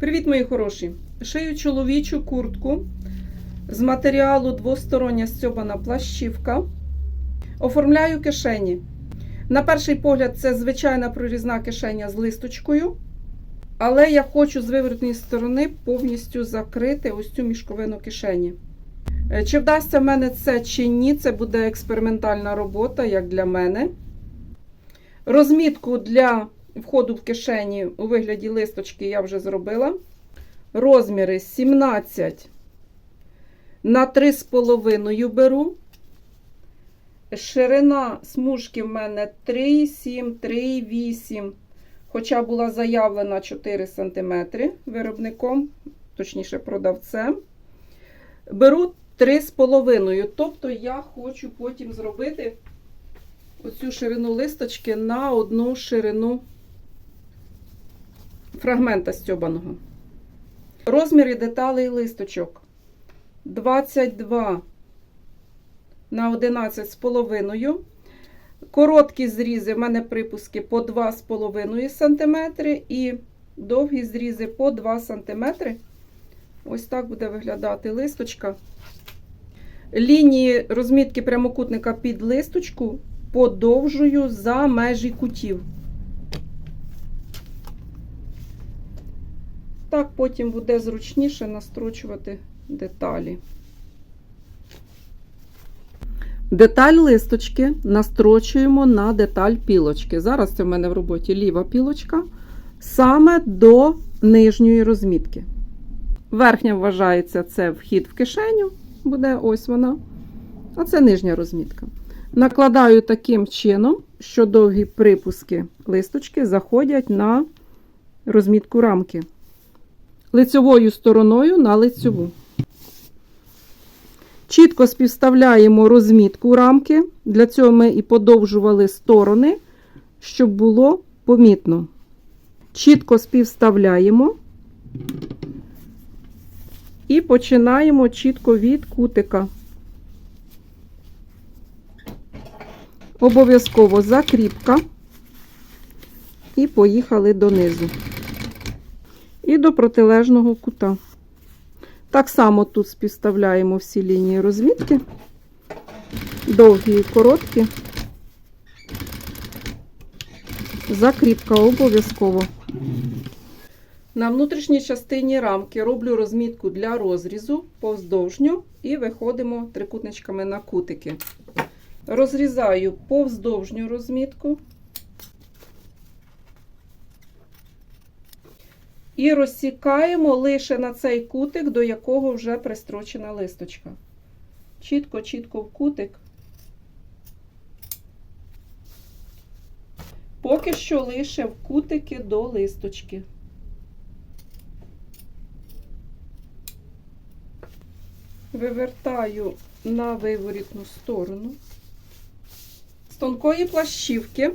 Привіт, мої хороші! Шию чоловічу куртку з матеріалу двостороння стьобана плащівка. Оформляю кишені. На перший погляд, це звичайна прорізна кишеня з листочкою. Але я хочу з виворотної сторони повністю закрити ось цю мішковину кишені. Е, Чи вдасться в мене це чи ні, це буде експериментальна робота, як для мене. Розмітку для входу в кишені у вигляді листочки я вже зробила. Розміри 17 на 3,5 беру. Ширина смужки в мене 3,7, 3,8. Хоча була заявлена 4 см виробником, точніше продавцем. Беру 3,5. Тобто я хочу потім зробити оцю ширину листочки на одну ширину фрагмента стьобаного. Розміри деталей листочок 22 на 11 з. Короткі зрізи в мене припуски по 2,5 см і довгі зрізи по 2 см. Ось так буде виглядати листочка. Лінії розмітки прямокутника під листочку подовжую за межі кутів. Так потім буде зручніше настрочувати деталі. Деталь листочки настрочуємо на деталь пілочки. Зараз це в мене в роботі ліва пілочка, саме до нижньої розмітки. Верхня вважається це вхід в кишеню, буде ось вона. А це нижня розмітка. Накладаю таким чином, що довгі припуски листочки заходять на розмітку рамки. Лицьовою стороною на лицьову. Чітко співставляємо розмітку рамки. Для цього ми і подовжували сторони, щоб було помітно. Чітко співставляємо і починаємо чітко від кутика. Обов'язково закріпка. І поїхали донизу. І до протилежного кута. Так само тут співставляємо всі лінії розмітки, довгі і короткі. Закріпка обов'язково. На внутрішній частині рамки роблю розмітку для розрізу повздовжню і виходимо трикутничками на кутики. Розрізаю повздовжню розмітку. І розсікаємо лише на цей кутик, до якого вже пристрочена листочка. Чітко-чітко в кутик. Поки що лише в кутики до листочки. Вивертаю на виворітну сторону. З тонкої плащівки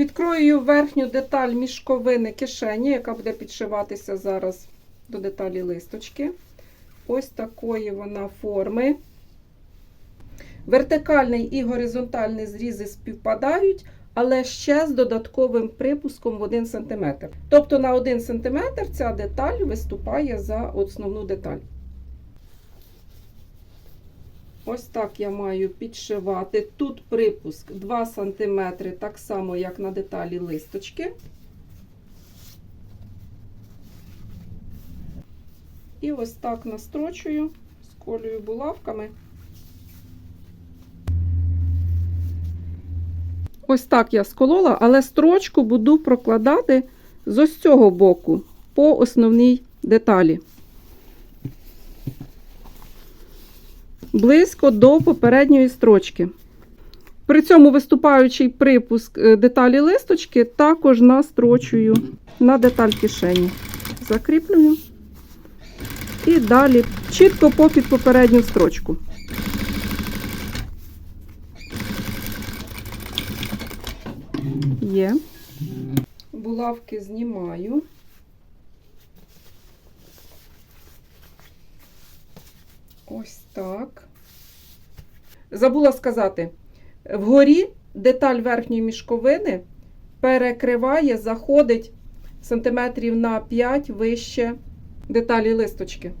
Підкроюю верхню деталь мішковини кишені, яка буде підшиватися зараз до деталі листочки. Ось такої вона форми. Вертикальний і горизонтальний зрізи співпадають, але ще з додатковим припуском в 1 см. Тобто на 1 см ця деталь виступає за основну деталь. Ось так я маю підшивати. Тут припуск 2 см, так само, як на деталі листочки. І ось так настрочую, сколюю булавками. Ось так я сколола, але строчку буду прокладати з ось цього боку по основній деталі. Близько до попередньої строчки. При цьому виступаючий припуск е, деталі листочки також настрочую на деталь кишені. Закріплюю і далі чітко попід попередню строчку. Є. Булавки знімаю. Ось так. Забула сказати, вгорі деталь верхньої мішковини перекриває, заходить сантиметрів на 5 вище деталі листочки.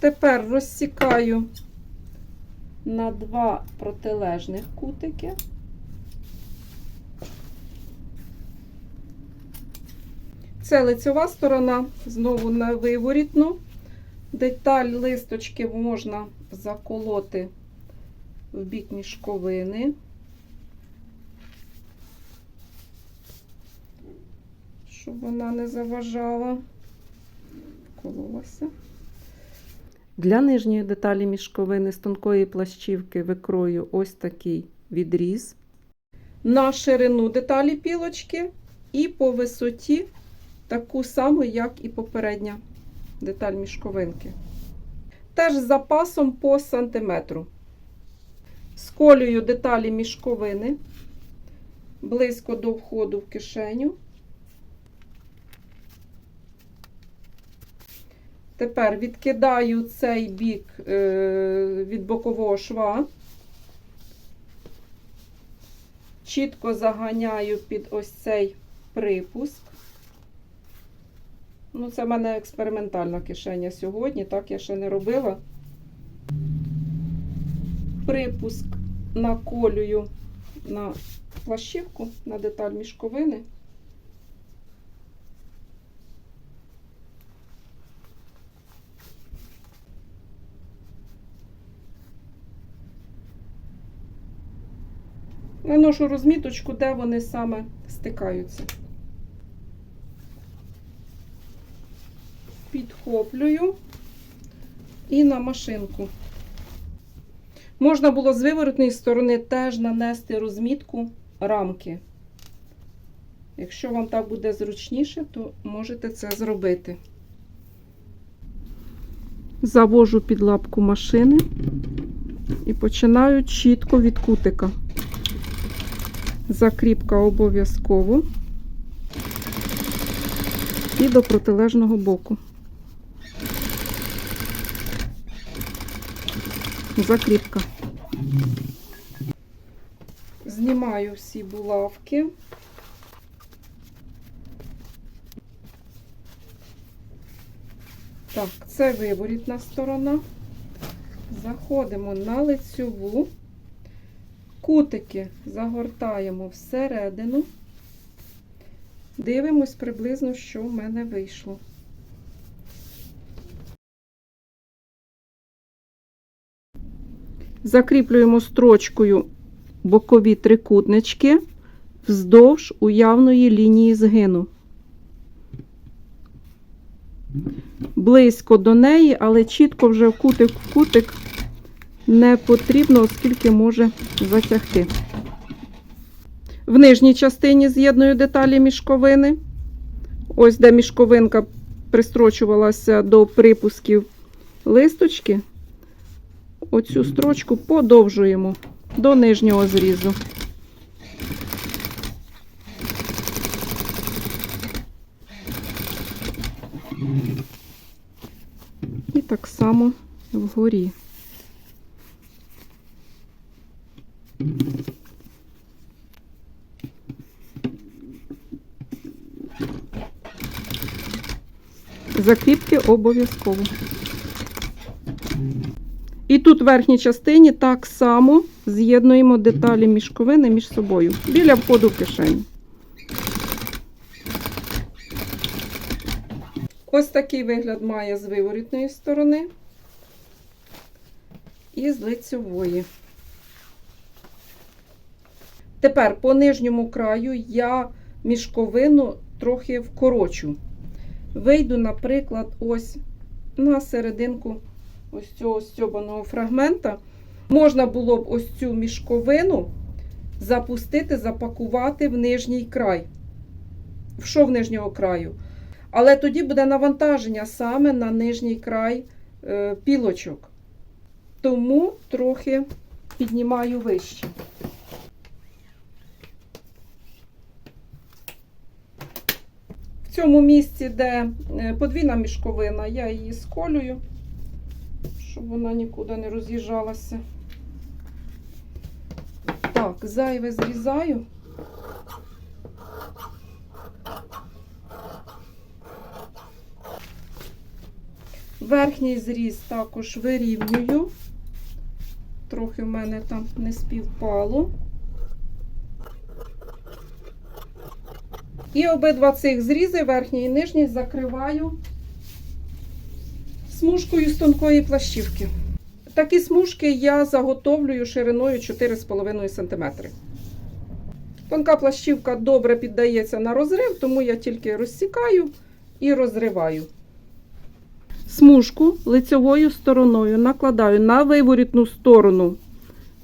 Тепер розсікаю на два протилежних кутики. Це лицьова сторона, знову на виворітну. Деталь листочки можна заколоти в бік мішковини. Щоб вона не заважала, вкололася. Для нижньої деталі мішковини з тонкої плащівки викрою ось такий відріз. На ширину деталі пілочки і по висоті таку саму, як і попередня деталь мішковинки. Теж з запасом по сантиметру. Сколюю деталі мішковини близько до входу в кишеню. Тепер відкидаю цей бік е, від бокового шва, чітко заганяю під ось цей припуск. Ну, це в мене експериментальна кишеня сьогодні, так я ще не робила. Припуск наколюю на плащівку, на деталь мішковини. Наношу розміточку, де вони саме стикаються. Підхоплюю і на машинку. Можна було з виворотної сторони теж нанести розмітку рамки. Якщо вам так буде зручніше, то можете це зробити. Завожу під лапку машини і починаю чітко від кутика. Закріпка обов'язково і до протилежного боку. Закріпка. Знімаю всі булавки. Так, це виворітна сторона. Заходимо на лицьову. Кутики загортаємо всередину. Дивимось приблизно, що в мене вийшло. Закріплюємо строчкою бокові трикутнички вздовж уявної лінії згину. Близько до неї, але чітко вже кутик в кутик не потрібно, оскільки може затягти. В нижній частині з'єдную деталі мішковини. Ось де мішковинка пристрочувалася до припусків листочки. Оцю строчку подовжуємо до нижнього зрізу. І так само вгорі. Закріпки обов'язково. І тут в верхній частині так само з'єднуємо деталі мішковини між собою біля входу в кишеню. Ось такий вигляд має з виворітної сторони і з лицьової. Тепер по нижньому краю я мішковину трохи вкорочу. Вийду, наприклад, ось на серединку ось цього стьобаного фрагмента. Можна було б ось цю мішковину запустити, запакувати в нижній край. В шов нижнього краю. Але тоді буде навантаження саме на нижній край е, пілочок. Тому трохи піднімаю вище. В цьому місці, де е, подвійна мішковина, я її сколюю, щоб вона нікуди не роз'їжджалася. Так, зайве зрізаю. Верхній зріз також вирівнюю, трохи в мене там не співпало. І обидва цих зрізи, верхній і нижній, закриваю смужкою з тонкої плащівки. Такі смужки я заготовлюю шириною 4,5 см. Тонка плащівка добре піддається на розрив, тому я тільки розсікаю і розриваю. Смужку лицьовою стороною накладаю на виворітну сторону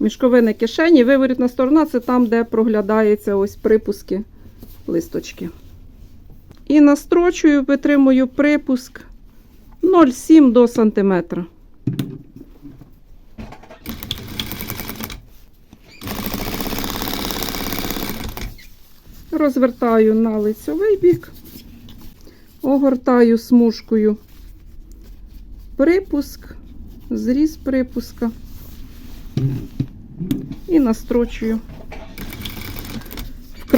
мішковини кишені. Виворітна сторона це там, де проглядається ось припуски листочки. І настрочую, витримую припуск 0,7 до сантиметра. Розвертаю на лицьовий бік, огортаю смужкою припуск, зріз припуска і настрочую в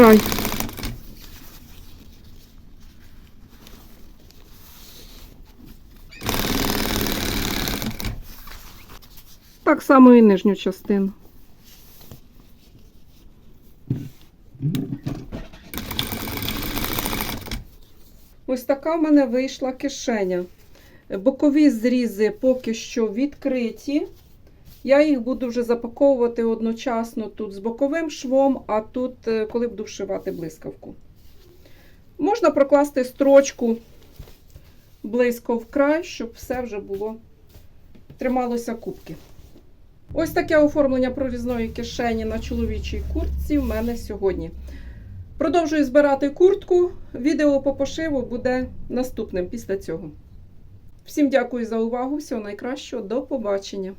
Так само і нижню частину. Ось така в мене вийшла кишеня. Бокові зрізи поки що відкриті. Я їх буду вже запаковувати одночасно тут з боковим швом, а тут, е, коли буду вшивати блискавку. Можна прокласти строчку близько в край, щоб все вже було трималося кубки. Ось таке оформлення прорізної кишені на чоловічій куртці в мене сьогодні. Продовжую збирати куртку. Відео по пошиву буде наступним після цього. Всім дякую за увагу. Всього найкращого. До побачення.